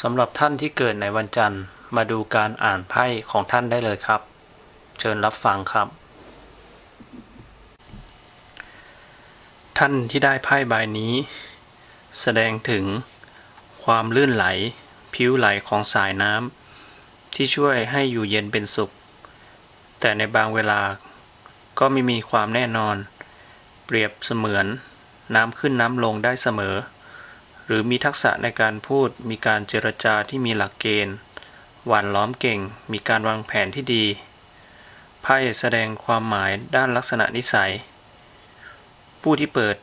สำหรับท่านที่เกิดในวันจันทร์ มาดูการอ่านไพ่ของท่านได้เลยครับ เชิญรับฟังครับ ท่านที่ได้ไพ่ใบนี้ แสดงถึงความลื่นไหล ผิวไหลของสายน้ำที่ช่วยให้อยู่เย็นเป็นสุข แต่ในบางเวลาก็ไม่มีความแน่นอน เปรียบเสมือนน้ำขึ้นน้ำลงได้เสมอ หรือมีทักษะในการพูด มีการเจรจาที่มีหลักเกณฑ์ หวานล้อมเก่ง มีการวางแผนที่ดี ไพ่แสดงความหมายด้านลักษณะนิสัย ผู้ที่เปิด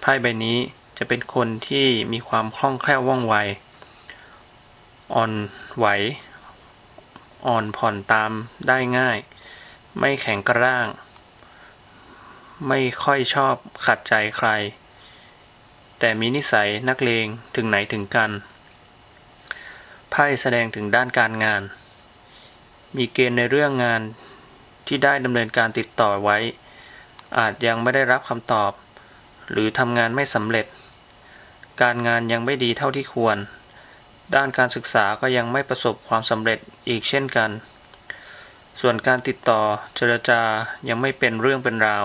ไพ่ใบนี้จะเป็นคนที่มีความคล่องแคล่วว่องไว อ่อนไหว อ่อนผ่อนตามได้ง่าย ไม่แข็งกระร่าง ไม่ค่อยชอบขัดใจใคร แต่มีนิสัยนักเลงถึงไหนถึงกันไพ่แสดงถึงด้านการงาน มีเกณฑ์ในเรื่องงานที่ได้ดำเนินการติดต่อไว้ อาจยังไม่ได้รับคำตอบ หรือทำงานไม่สำเร็จ การงานยังไม่ดีเท่าที่ควร ด้านการศึกษาก็ยังไม่ประสบความสำเร็จอีกเช่นกัน ส่วนการติดต่อเจรจายังไม่เป็นเรื่องเป็นราว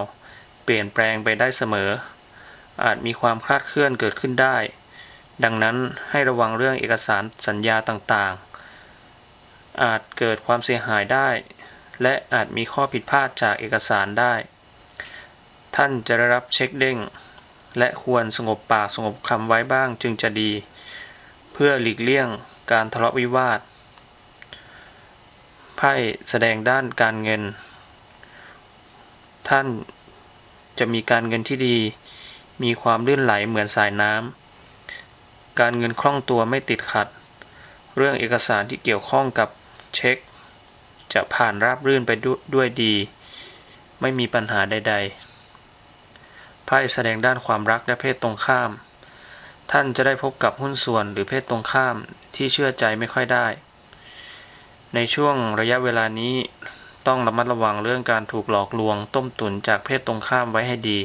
เปลี่ยนแปลงไปได้เสมอ อาจมีความคลาดเคลื่อนเกิดขึ้นได้ ดังนั้นให้ระวังเรื่องเอกสารสัญญาต่างๆ อาจเกิดความเสียหายได้ และอาจมีข้อผิดพลาดจากเอกสารได้ ท่านจะได้รับเช็คเด้ง และควรสงบปากสงบคำไว้บ้างจึงจะดี เพื่อหลีกเลี่ยงการทะเลาะวิวาทไพ่แสดงด้านการเงิน ท่านจะมีการเงินที่ดี มีความลื่นไหลเหมือนสายน้ำ การเงินคล่องตัวไม่ติดขัด เรื่องเอกสารที่เกี่ยวข้องกับเช็ค จะผ่านราบรื่นไปด้วยดี ไม่มีปัญหาใด ๆ ไพ่แสดงด้านความรักและเพศตรงข้าม ท่านจะได้พบกับหุ้นส่วนหรือเพศตรงข้ามที่เชื่อใจไม่ค่อยได้ ในช่วงระยะเวลานี้ต้องระมัดระวังเรื่องการถูกหลอกลวงต้มตุ๋นจากเพศตรงข้ามไว้ให้ดี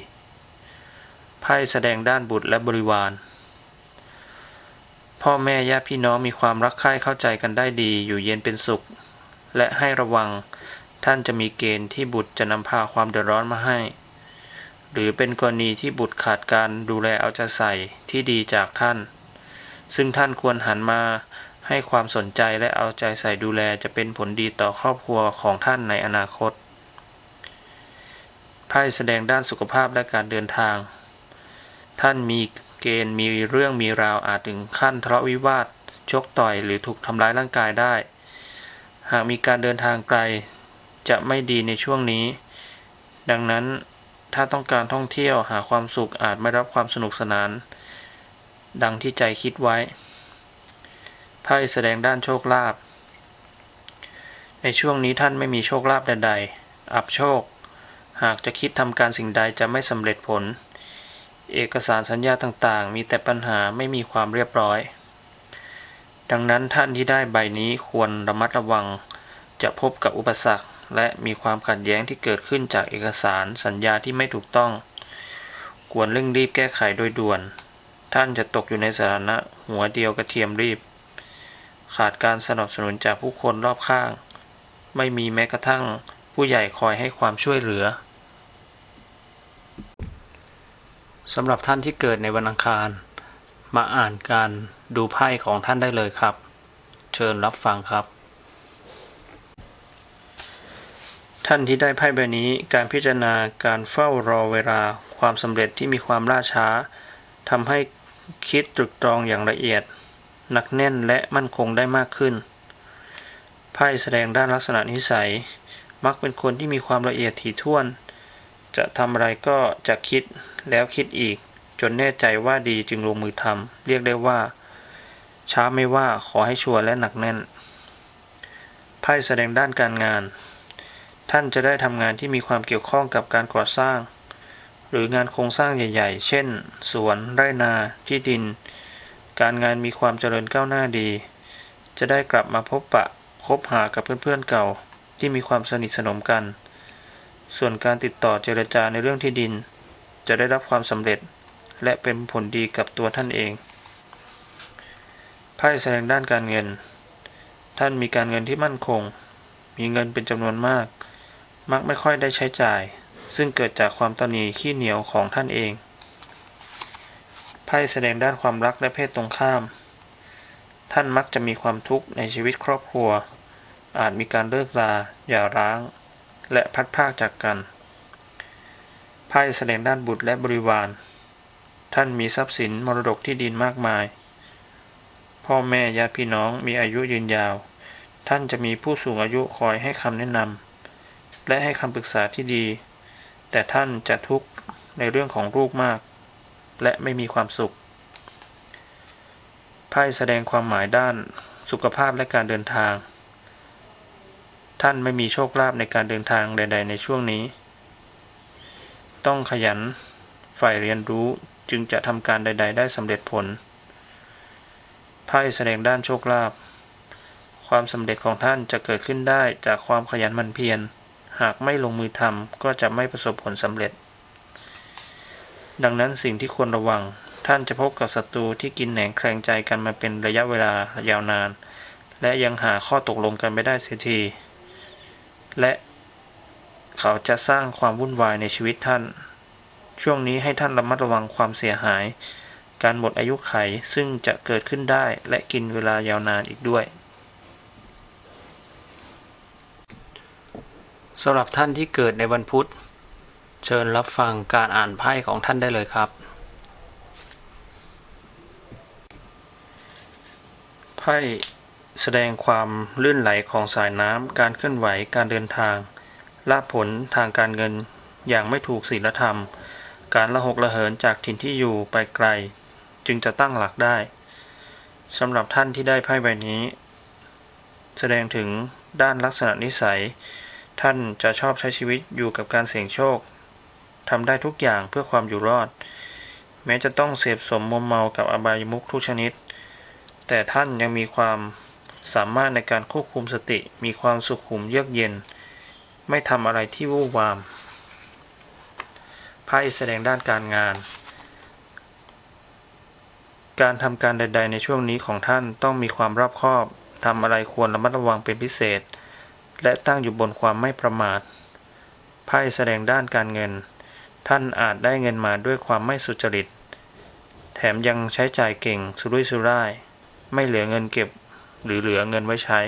ไพ่แสดงด้านบุตรและบริวาร พ่อแม่ญาติพี่น้องมีความรักใคร่เข้าใจกันได้ดี อยู่เย็นเป็นสุข และให้ระวังท่านจะมีเกณฑ์ที่บุตรจะนำพาความเดือดร้อนมาให้ หรือเป็นกรณีที่บุตรขาดการดูแลเอาใจใส่ที่ดีจากท่าน ซึ่งท่านควรหันมาให้ความสนใจและเอาใจใส่ดูแลจะเป็นผลดีต่อครอบครัวของท่านในอนาคตไพ่แสดงด้านสุขภาพและการเดินทาง ท่านมีเกณฑ์มีเรื่องมีราวอาจถึงขั้นทะเลาะวิวาทชกต่อยหรือถูกทำร้ายร่างกายได้ หากมีการเดินทางไกล จะไม่ดีในช่วงนี้ ดังนั้นถ้าต้องการท่องเที่ยวหาความสุขอาจไม่รับความสนุกสนาน ดังที่ใจคิดไว้ไพ่แสดงด้านโชคลาภในช่วงนี้ท่านไม่มีโชคลาภใดๆ อับโชค หากจะคิดทำการสิ่งใดจะไม่สำเร็จผล เอกสารสัญญาต่างๆ มีแต่ปัญหาไม่มีความเรียบร้อย ดังนั้นท่านที่ได้ใบนี้ควรระมัดระวัง จะพบกับอุปสรรค และมีความขัดแย้งที่เกิดขึ้นจากเอกสารสัญญาที่ไม่ถูกต้อง ควรเร่งรีบแก้ไขโดยด่วน ท่านจะตกอยู่ในสถานะหัวเดียวกระเทียมรีบ ขาดการสนับสนุนจากผู้คนรอบข้าง ไม่มีแม้กระทั่งผู้ใหญ่คอยให้ความช่วยเหลือ สำหรับท่านที่เกิดในวันอังคาร มาอ่านการดูไพ่ของท่านได้เลยครับ เชิญรับฟังครับ ท่านที่ได้ไพ่ใบนี้การพิจารณาการเฝ้ารอเวลาความสำเร็จที่มีความล่าช้าทำให้คิดตรึกตรองอย่างละเอียด หนักแน่นและมั่นคงได้มากขึ้น ไพ่แสดงด้านลักษณะนิสัย มักเป็นคนที่มีความละเอียดถี่ถ้วน จะทำอะไรก็จะคิดแล้วคิดอีก จนแน่ใจว่าดีจึงลงมือทำเรียกได้ว่า ช้าไม่ว่าขอให้ชัวร์และหนักแน่นไพ่แสดงด้านการงาน ท่านจะได้ทำงานที่มีความเกี่ยวข้องกับการก่อสร้าง หรืองานโครงสร้างใหญ่ ๆ เช่น สวนไร่นาที่ดิน การงานมีความเจริญก้าวหน้าดี จะได้กลับมาพบปะคบหากับเพื่อนๆเก่าที่มีความสนิทสนมกัน ส่วนการติดต่อเจรจาในเรื่องที่ดิน จะได้รับความสำเร็จ และเป็นผลดีกับตัวท่านเอง ไพ่แสดงด้านการเงิน ท่านมีการเงินที่มั่นคง มีเงินเป็นจำนวนมาก มักไม่ค่อยได้ใช้จ่าย ซึ่งเกิดจากความตนีขี้เหนียวของท่านเอง ไพ่แสดงด้านความรักและเพศตรงข้าม ท่านมักจะมีความทุกข์ในชีวิตครอบครัว อาจมีการเลิกลาหย่าร้าง และพัดพากจากกัน ไพ่แสดงด้านบุตรและบริวาร ท่านมีทรัพย์สินมรดกที่ดินมากมาย พ่อแม่ญาติพี่น้องมีอายุยืนยาว ท่านจะมีผู้สูงอายุคอยให้คำแนะนำและให้คำปรึกษาที่ดี แต่ท่านจะทุกข์ในเรื่องของลูกมาก และไม่มีความสุข ไพ่แสดงความหมายด้านสุขภาพและการเดินทาง ท่านไม่มีโชคลาภในการเดินทางใด ๆ ในช่วงนี้ ต้องขยันฝ่ายเรียนรู้จึงจะทำการใด ๆ ได้สำเร็จผลไพ่แสดงด้านโชคลาภความสำเร็จของท่านจะเกิดขึ้นได้จากความขยันหมั่นเพียร หากไม่ลงมือทำก็จะไม่ประสบผลสำเร็จ ดังนั้นสิ่งที่ควรระวัง ท่านจะพบกับศัตรูที่กินแหนงแคลงใจกันมาเป็นระยะเวลายาวนาน และยังหาข้อตกลงกันไม่ได้เสียที และเขาจะสร้างความวุ่นวายในชีวิตท่าน ช่วงนี้ให้ท่านระมัดระวังความเสียหาย การหมดอายุไขซึ่งจะเกิดขึ้นได้และกินเวลายาวนานอีกด้วยสำหรับท่านที่เกิดในวันพุธ เชิญรับฟังการอ่านไพ่ของท่านได้เลยครับไพ่ แสดงความลื่นไหลของสายน้ำ การเคลื่อนไหว การเดินทาง ลาภผลทางการเงิน อย่างไม่ถูกศีลธรรม การละหกละเหินจากถิ่นที่อยู่ไปไกล จึงจะตั้งหลักได้สำหรับท่านที่ได้ไพ่ใบนี้ แสดงถึงด้านลักษณะนิสัย ท่านจะชอบใช้ชีวิตอยู่กับการเสี่ยงโชคทำได้ทุกอย่างเพื่อความอยู่รอด แม้จะต้องเสพสมมมเมากับอบายมุขทุกชนิด แต่ท่านยังมีความ สามารถในการควบคุมสติมีความสุขุมเยือกเย็น ไม่ทำอะไรที่วู่วามไพ่แสดงด้านการงาน การทำการใด ๆ ในช่วงนี้ของท่านต้องมีความรอบคอบทำอะไรควรระมัดระวังเป็นพิเศษ และตั้งอยู่บนความไม่ประมาทไพ่แสดงด้านการเงิน ท่านอาจได้เงินมาด้วยความไม่สุจริต แถมยังใช้จ่ายเก่งสุรุ่ยสุร่าย ไม่เหลือเงินเก็บ หรือเหลือเงินไว้ใช้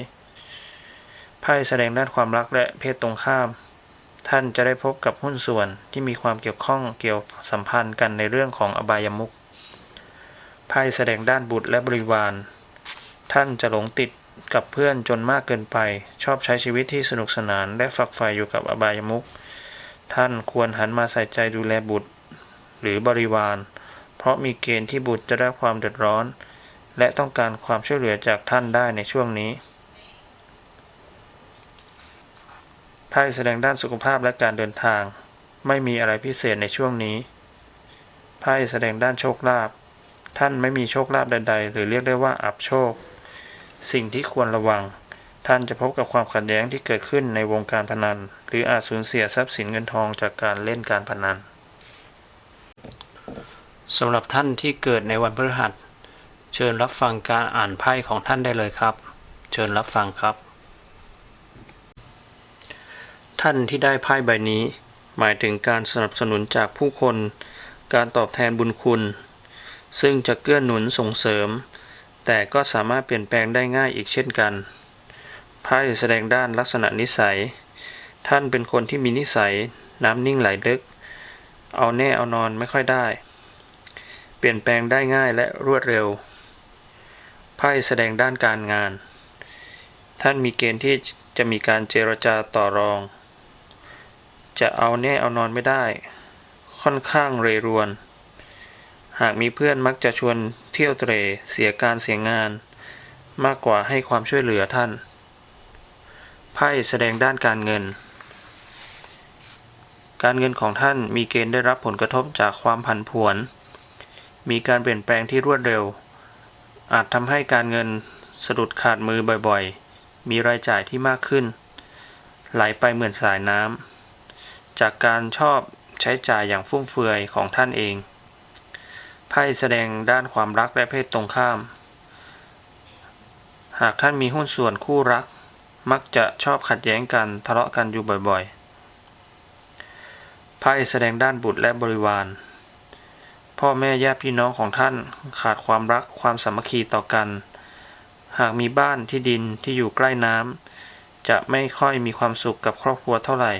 ไพ่แสดงด้านความรักและเพศตรงข้าม ท่านจะได้พบกับหุ้นส่วนที่มีความเกี่ยวข้องเกี่ยวสัมพันธ์กันในเรื่องของอบายมุขไพ่แสดงด้านบุตรและบริวาร ท่านจะหลงติดกับเพื่อนจนมากเกินไป ชอบใช้ชีวิตที่สนุกสนาน และฝักใฝ่อยู่กับอบายมุขท่านควรหันมาใส่ใจดูแลบุตร หรือบริวาร เพราะมีเกณฑ์ที่บุตรจะได้ความเดือดร้อน และต้องการความช่วยเหลือจากท่านได้ในช่วงนี้ไพ่แสดงด้านสุขภาพและการเดินทาง ไม่มีอะไรพิเศษในช่วงนี้ไพ่แสดงด้านโชคลาภท่านไม่มีโชคลาภใด ๆ หรือเรียกได้ว่าอับโชค สิ่งที่ควรระวัง ท่านจะพบกับความขัดแย้งที่เกิดขึ้นในวงการพนัน หรืออาจสูญเสียทรัพย์สินเงินทองจากการเล่นการพนันสำหรับท่านที่เกิดในวันพฤหัส ชิญรับฟังการอ่านไพ่ของท่านได้เลยครับ เชิญรับฟังครับ ท่านที่ได้ไพ่ใบนี้ หมายถึงการสนับสนุนจากผู้คน การตอบแทนบุญคุณ ซึ่งจะเกื้อหนุนส่งเสริม แต่ก็สามารถเปลี่ยนแปลงได้ง่ายอีกเช่นกัน ไพ่แสดงด้านลักษณะนิสัย ท่านเป็นคนที่มีนิสัย น้ำนิ่งไหลลึก เอาแน่เอานอนไม่ค่อยได้ เปลี่ยนแปลงได้ง่ายและรวดเร็ว ไพ่แสดงด้านการงาน ท่านมีเกณฑ์ที่จะมีการเจรจาต่อรอง จะเอาแน่เอานอนไม่ได้ ค่อนข้างเรรวน หากมีเพื่อนมักจะชวนเที่ยวเตรเสียการเสียงาน มากกว่าให้ความช่วยเหลือท่าน ไพ่แสดงด้านการเงิน การเงินของท่านมีเกณฑ์ได้รับผลกระทบจากความผันผวน มีการเปลี่ยนแปลงที่รวดเร็ว อาจทำให้การเงินสะดุดขาดมือบ่อยๆ มีรายจ่ายที่มากขึ้น ไหลไปเหมือนสายน้ำ จากการชอบใช้จ่ายอย่างฟุ่มเฟือยของท่านเอง ไพ่แสดงด้านความรักและเพศตรงข้าม หากท่านมีหุ้นส่วนคู่รัก มักจะชอบขัดแย้งกันทะเลาะกันอยู่บ่อยๆ ไพ่แสดงด้านบุตรและบริวาร พ่อแม่ญาติพี่น้องของท่านขาดความรักความสามัคคีต่อกัน หากมีบ้านที่ดินที่อยู่ใกล้น้ำจะไม่ค่อยมีความสุขกับครอบครัวเท่าไหร่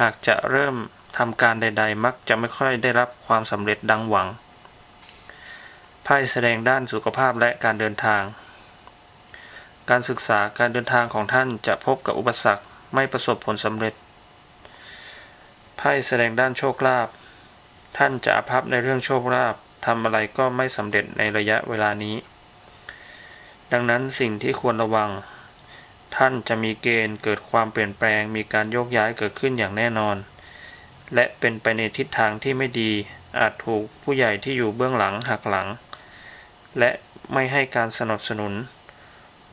หากจะเริ่มทำการใด ๆ มักจะไม่ค่อยได้รับความสำเร็จดังหวังไพ่แสดงด้านสุขภาพและการเดินทาง การศึกษาการเดินทางของท่านจะพบกับอุปสรรคไม่ประสบผลสำเร็จไพ่แสดงด้านโชคลาภ ท่านจะอภัพในเรื่องโชคลาภทำอะไรก็ไม่สำเร็จในระยะเวลานี้ ดังนั้นสิ่งที่ควรระวัง ท่านจะมีเกณฑ์เกิดความเปลี่ยนแปลงมีการโยกย้ายเกิดขึ้นอย่างแน่นอน และเป็นไปในทิศทางที่ไม่ดี อาจถูกผู้ใหญ่ที่อยู่เบื้องหลังหักหลัง และไม่ให้การสนับสนุน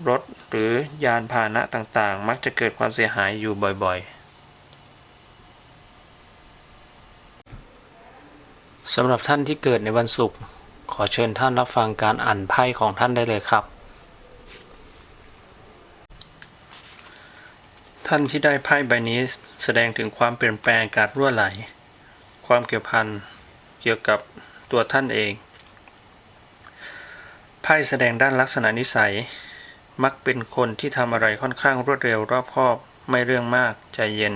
รถหรือยานพาหนะต่างๆ มักจะเกิดความเสียหายอยู่บ่อยๆ สำหรับท่านที่เกิดในวันศุกร์ขอเชิญท่านรับฟังการอ่านไพ่ของท่านได้เลยครับ ท่านที่ได้ไพ่ใบนี้แสดงถึงความเปลี่ยนแปลงการรั่วไหล ความเกี่ยวพันเกี่ยวกับตัวท่านเอง ไพ่แสดงด้านลักษณะนิสัย มักเป็นคนที่ทำอะไรค่อนข้างรวดเร็วรอบคอบ ไม่เรื่องมากใจเย็น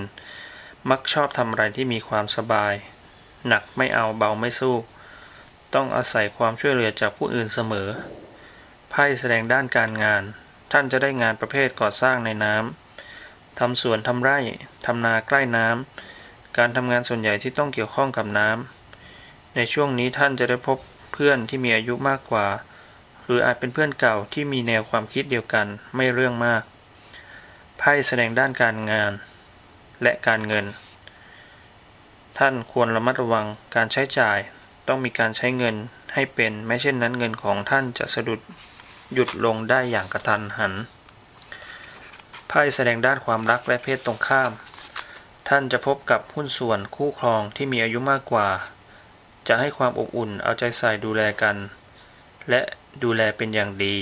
มักชอบทำอะไรที่มีความสบาย หนักไม่เอาเบาไม่สู้ ต้องอาศัยความช่วยเหลือจากผู้อื่นเสมอ ไพ่แสดงด้านการงาน ท่านจะได้งานประเภทก่อสร้างในน้ำทำสวนทำไร่ทำนาใกล้น้ำการทำงานส่วนใหญ่ที่ต้องเกี่ยวข้องกับน้ำในช่วงนี้ท่านจะได้พบเพื่อนที่มีอายุมากกว่า หรืออาจเป็นเพื่อนเก่าที่มีแนวความคิดเดียวกันไม่เรื่องมากไพ่แสดงด้านการงาน และการเงิน ท่านควรระมัดระวังการใช้จ่าย ต้องมีการใช้เงินให้เป็น ไม่เช่นนั้นเงินของท่านจะสะดุดหยุดลงได้อย่างกระทันหัน ไพ่แสดงด้านความรักและเพศตรงข้าม ท่านจะพบกับหุ้นส่วนคู่ครองที่มีอายุมากกว่า จะให้ความอบอุ่นเอาใจใส่ดูแลกัน และดูแลเป็นอย่างดี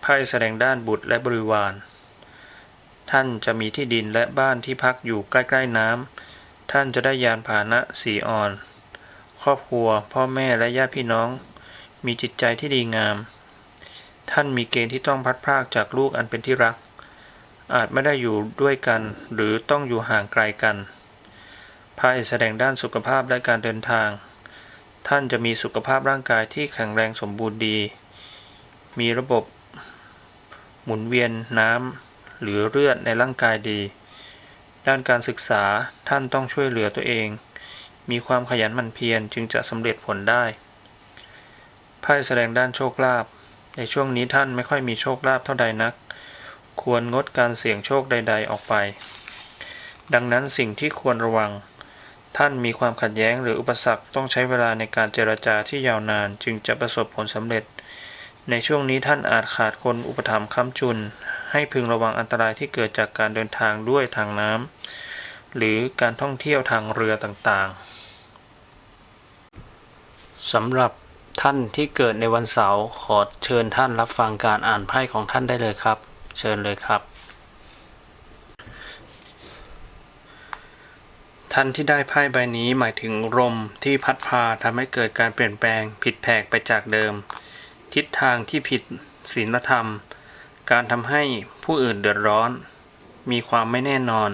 ไพ่แสดงด้านบุตรและบริวาร ท่านจะมีที่ดินและบ้านที่พักอยู่ใกล้ ๆน้ำ ท่านจะได้ยานพาหนะสีอ่อน ครอบครัว พ่อแม่และญาติพี่น้อง มีจิตใจที่ดีงาม ท่านมีเกณฑ์ที่ต้องพัดพรากจากลูกอันเป็นที่รัก อาจไม่ได้อยู่ด้วยกัน หรือต้องอยู่ห่างไกลกันไพ่แสดงด้านสุขภาพและการเดินทาง ท่านจะมีสุขภาพร่างกายที่แข็งแรงสมบูรณ์ดี มีระบบหมุนเวียนน้ำหรือเลือดในร่างกายดี ด้านการศึกษาท่านต้องช่วยเหลือตัวเอง มีความขยันหมั่นเพียรจึงจะสำเร็จผลได้ไพ่แสดงด้านโชคลาภในช่วงนี้ท่านไม่ค่อยมีโชคลาภเท่าใดนัก ควรงดการเสี่ยงโชคใด ๆ ออกไป ดังนั้นสิ่งที่ควรระวัง ท่านมีความขัดแย้งหรืออุปสรรคต้องใช้เวลาในการเจรจาที่ยาวนานจึงจะประสบผลสำเร็จ ในช่วงนี้ท่านอาจขาดคนอุปถัมภ์ค้ำจุน ให้พึงระวังอันตรายที่เกิดจากการเดินทางด้วยทางน้ำหรือการท่องเที่ยวทางเรือต่างๆสำหรับท่านที่เกิดในวันเสาร์ขอเชิญท่านรับฟังการอ่านไพ่ของท่านได้เลยครับ เชิญเลยครับ ท่านที่ได้ไพ่ใบนี้หมายถึงลมที่พัดพาทำให้เกิดการเปลี่ยนแปลงผิดแผกไปจากเดิม ทิศทางที่ผิดศีลธรรม การทำให้ผู้อื่นเดือดร้อน มีความไม่แน่นอน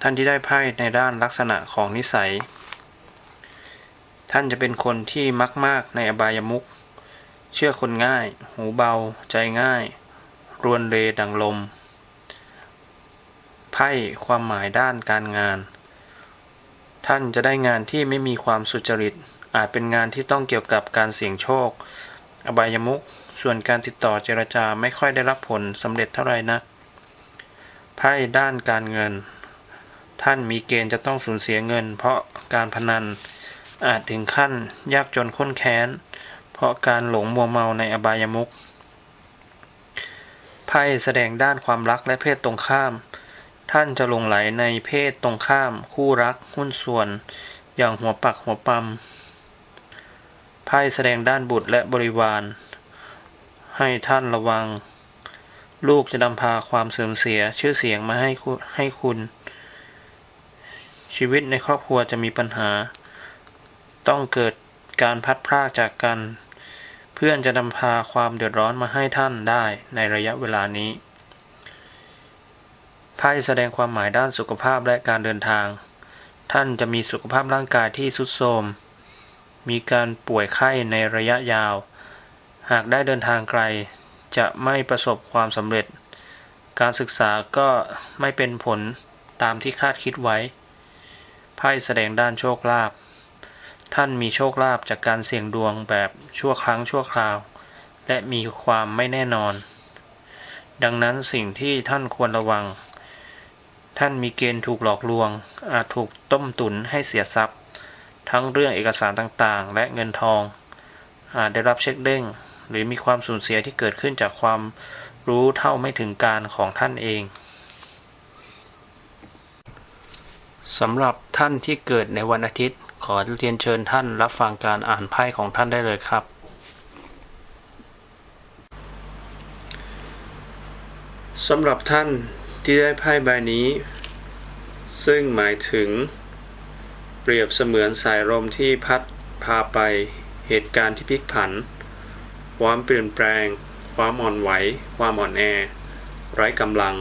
ท่านที่ได้ไพ่ในด้านลักษณะของนิสัย ท่านจะเป็นคนที่มักมากในอบายมุขเชื่อคนง่าย หูเบา ใจง่าย รวนเรดังลม ไพ่ความหมายด้านการงาน ท่านจะได้งานที่ไม่มีความสุจริต อาจเป็นงานที่ต้องเกี่ยวกับการเสี่ยงโชค อบายมุข ส่วนการติดต่อเจรจาไม่ค่อยได้รับผลสำเร็จเท่าไหร่นะไพ่ด้านการเงิน ท่านมีเกณฑ์จะต้องสูญเสียเงิน เพราะการพนันอาจถึงขั้นยากจนข้นแค้น เพราะการหลงมัวเมาในอบายมุขไพ่แสดงด้านความรักและเพศตรงข้าม ท่านจะหลงไหลในเพศตรงข้าม คู่รักหุ้นส่วน อย่างหัวปักหัวปั๊มไพ่แสดงด้านบุตรและบริวาร ให้ท่านระวัง ลูกจะนำพาความเสื่อมเสียชื่อเสียงมาให้ให้คุณ ชีวิตในครอบครัวจะมีปัญหา ต้องเกิดการพัดพรากจากกัน เพื่อนจะนำพาความเดือดร้อนมาให้ท่านได้ในระยะเวลานี้ไพ่แสดงความหมายด้านสุขภาพและการเดินทาง ท่านจะมีสุขภาพร่างกายที่ทรุดโทรม มีการป่วยไข้ในระยะยาว หากได้เดินทางไกล จะไม่ประสบความสำเร็จ การศึกษาก็ไม่เป็นผลตามที่คาดคิดไว้ ไพ่แสดงด้านโชคลาภ ท่านมีโชคลาภจากการเสี่ยงดวงแบบชั่วครั้งชั่วคราว และมีความไม่แน่นอน ดังนั้นสิ่งที่ท่านควรระวัง ท่านมีเกณฑ์ถูกหลอกลวง อาจถูกต้มตุนให้เสียทรัพย์ ทั้งเรื่องเอกสารต่างๆ และเงินทอง อาจได้รับเช็คเด้ง หรือมีความสูญเสียที่เกิดขึ้นจากความรู้เท่าไม่ถึงการของท่านเองสำหรับท่านที่เกิดในวันอาทิตย์ ขอเรียนเชิญท่านรับฟังการอ่านไพ่ของท่านได้เลยครับ สำหรับท่านที่ได้ไพ่ใบนี้ ซึ่งหมายถึง เปรียบเสมือนสายลมที่พัดพาไปเหตุการณ์ที่พลิกผัน ความเปลี่ยนแปลง ความอ่อนไหว ความอ่อนแอ ไร้กำลัง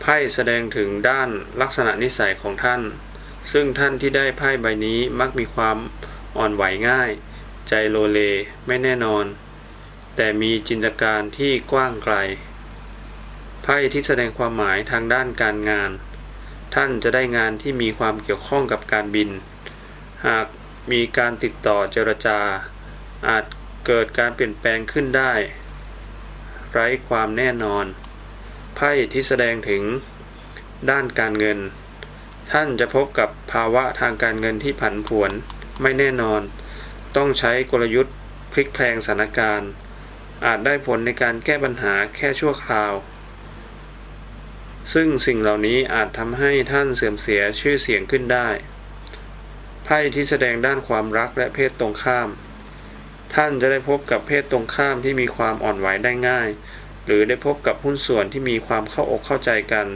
ไพ่แสดงถึงด้านลักษณะนิสัยของท่าน ซึ่งท่านที่ได้ไพ่ใบนี้มักมีความอ่อนไหวง่าย ใจโลเลไม่แน่นอน แต่มีจินตการที่กว้างไกล ไพ่ที่แสดงความหมายทางด้านการงาน ท่านจะได้งานที่มีความเกี่ยวข้องกับการบิน หากมีการติดต่อเจรจา อาจเกิดการเปลี่ยนแปลงขึ้นได้ ไร้ความแน่นอน ไพ่ที่แสดงถึงด้านการเงิน ท่านจะพบกับภาวะทางการเงินที่ผันผวนไม่แน่นอน ต้องใช้กลยุทธ์พลิกแพลงสถานการณ์ อาจได้ผลในการแก้ปัญหาแค่ชั่วคราว ซึ่งสิ่งเหล่านี้อาจทำให้ท่านเสื่อมเสียชื่อเสียงขึ้นได้ไพ่ที่แสดงด้านความรักและเพศตรงข้าม ท่านจะได้พบกับเพศตรงข้ามที่มีความอ่อนไหวได้ง่าย หรือได้พบกับหุ้นส่วนที่มีความเข้าอกเข้าใจกัน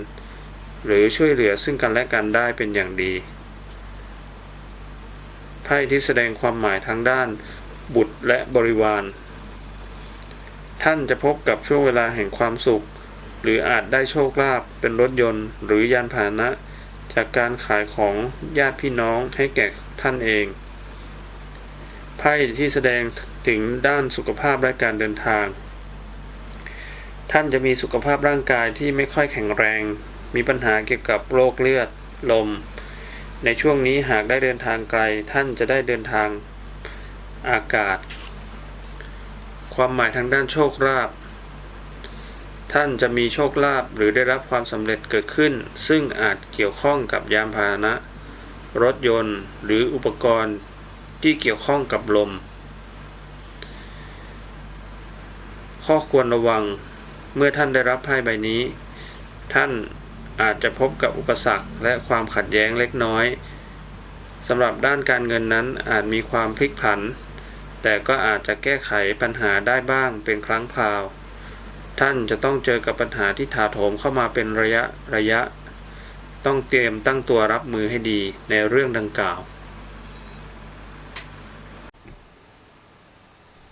หรือช่วยเหลือซึ่งกันและกันได้เป็นอย่างดีไพ่ที่แสดงความหมายทางด้าน บุตรและบริวาร ท่านจะพบกับช่วงเวลาแห่งความสุข หรืออาจได้โชคลาภเป็นรถยนต์ หรือยานพาหนะ จากการขายของญาติพี่น้องให้แก่ท่านเอง ไพ่ที่แสดงถึงด้านสุขภาพและการเดินทาง ท่านจะมีสุขภาพร่างกายที่ไม่ค่อยแข็งแรง มีปัญหาเกี่ยวกับโรคเลือด ลม ในช่วงนี้หากได้เดินทางไกล ท่านจะได้เดินทางอากาศ ความหมายทางด้านโชคลาภท่านจะมีโชคลาภหรือได้รับความสำเร็จเกิดขึ้น ซึ่งอาจเกี่ยวข้องกับยานพาหนะ รถยนต์ หรืออุปกรณ์ ที่เกี่ยวข้องกับลม ข้อควรระวังเมื่อท่านได้รับไพ่ใบนี้ ท่านอาจจะพบกับอุปสรรคและความขัดแย้งเล็กน้อยสำหรับด้านการเงินนั้นอาจมีความพลิกผัน แต่ก็อาจจะแก้ไขปัญหาได้บ้างเป็นครั้งคราว ท่านจะต้องเจอกับปัญหาที่ถาโถมเข้ามาเป็นระยะระยะ ต้องเตรียมตั้งตัวรับมือให้ดีในเรื่องดังกล่าว